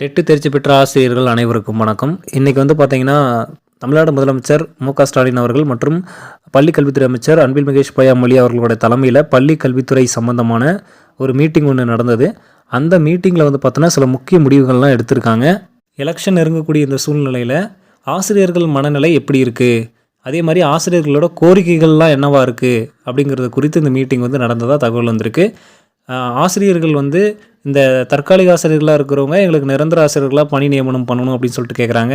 TET தேர்ச்சி பெற்ற ஆசிரியர்கள் அனைவருக்கும் வணக்கம். இன்றைக்கி வந்து பார்த்தீங்கன்னா தமிழ்நாடு முதலமைச்சர் மு க ஸ்டாலின் அவர்கள் மற்றும் பள்ளி கல்வித்துறை அமைச்சர் அன்பில் மகேஷ் பொய்யாமொழி அவர்களுடைய தலைமையில் பள்ளி கல்வித்துறை சம்பந்தமான ஒரு மீட்டிங் ஒன்று நடந்தது. அந்த மீட்டிங்கில் வந்து பார்த்தோன்னா சில முக்கிய முடிவுகள்லாம் எடுத்திருக்காங்க. எலெக்ஷன் நெருங்கக்கூடிய இந்த சூழ்நிலையில் ஆசிரியர்கள் மனநிலை எப்படி இருக்குது அதே மாதிரி ஆசிரியர்களோட கோரிக்கைகள்லாம் என்னவாக இருக்குது அப்படிங்கிறது குறித்து இந்த மீட்டிங் வந்து நடந்ததாக தகவல் வந்திருக்கு. ஆசிரியர்கள் வந்து இந்த தற்காலிக ஆசிரியர்களாக இருக்கிறவங்க எங்களுக்கு நிரந்தர ஆசிரியர்களாக பணி நியமனம் பண்ணணும் அப்படின்னு சொல்லிட்டு கேட்குறாங்க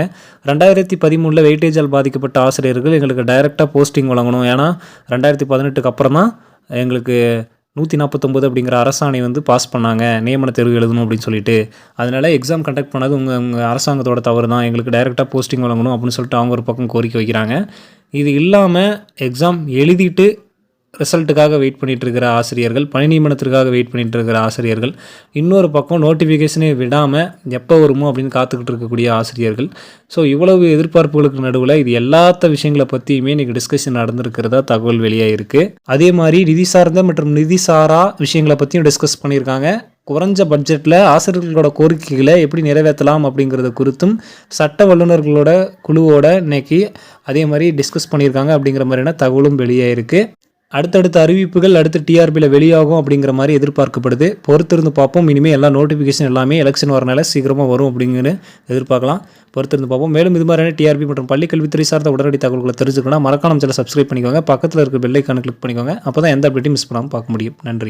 ரெண்டாயிரத்தி பதிமூணில் வெயிட்டேஜால் பாதிக்கப்பட்ட ஆசிரியர்கள் எங்களுக்கு டைரெக்டாக போஸ்டிங் வழங்கணும். ஏன்னா ரெண்டாயிரத்தி பதினெட்டுக்கு அப்புறம் தான் எங்களுக்கு நூற்றி நாற்பத்தொம்போது அப்படிங்கிற அரசாணை வந்து பாஸ் பண்ணாங்க. நியமன தேர்வு எழுதணும் அப்படின்னு சொல்லிட்டு. அதனால் எக்ஸாம் கண்டக்ட் பண்ணது உங்கள் உங்கள் அரசாங்கத்தோட தவறு தான். எங்களுக்கு டைரெக்டாக போஸ்டிங் வழங்கணும் அப்படின்னு சொல்லிட்டு அவங்க ஒரு பக்கம் கோரிக்கை வைக்கிறாங்க. இது இல்லாமல் எக்ஸாம் எழுதிட்டு ரிசல்ட்டுக்காக வெயிட் பண்ணிகிட்டு இருக்கிற ஆசிரியர்கள் பணி நியமனத்திற்காக வெயிட் பண்ணிகிட்டு இருக்கிற ஆசிரியர்கள் இன்னொரு பக்கம் நோட்டிஃபிகேஷனே விடாமல் எப்போ வருமோ அப்படின்னு காத்துக்கிட்டு இருக்கக்கூடிய ஆசிரியர்கள். ஸோ இவ்வளவு எதிர்பார்ப்புகளுக்கு நடுவில் இது எல்லாத்த விஷயங்களை பற்றியுமே இன்றைக்கி டிஸ்கஷன் நடந்திருக்கிறதா தகவல் வெளியாக இருக்குது அதே மாதிரி நிதி சார்ந்த மற்றும் நிதி சாரா விஷயங்களை பற்றியும் டிஸ்கஸ் பண்ணியிருக்காங்க. குறைஞ்ச பட்ஜெட்டில் ஆசிரியர்களோட கோரிக்கைகளை எப்படி நிறைவேற்றலாம் அப்படிங்கிறத குறித்தும் சட்ட வல்லுநர்களோட குழுவோட இன்னைக்கு அதே மாதிரி டிஸ்கஸ் பண்ணியிருக்காங்க அப்படிங்கிற மாதிரியான தகவலும் வெளியாயிருக்கு அடுத்தடுத்த அறிவிப்புகள் அடுத்து டிஆர்பியில் வெளியாகும் அப்படிங்கிற மாதிரி எதிர்பார்க்கப்படுது. பொறுத்திருந்து பார்ப்போம். இனிமேல் எல்லா நோட்டிஃபிகேஷன் எல்லாமே எலெக்ஷன் வரனால சீக்கிரமாக வரும் அப்படிங்கிற எதிர்பார்க்கலாம். பொறுத்திருந்து பார்ப்போம். மேலும் இது மாதிரியான டிஆர்பி மற்றும் பள்ளிக்கல்வித்துறை சார்ந்த உடனடி தகவல்களை தெரிஞ்சுக்கணும் மறக்காம சில சப்ஸ்கிரைப் பண்ணிக்கோங்க. பக்கத்தில் இருக்க பெல்லைக்கான கிளிக் பண்ணிக்கோங்க. அப்போ தான் எந்த அப்டேட்டையும் மிஸ் பண்ணாமல் பார்க்க முடியும். நன்றி.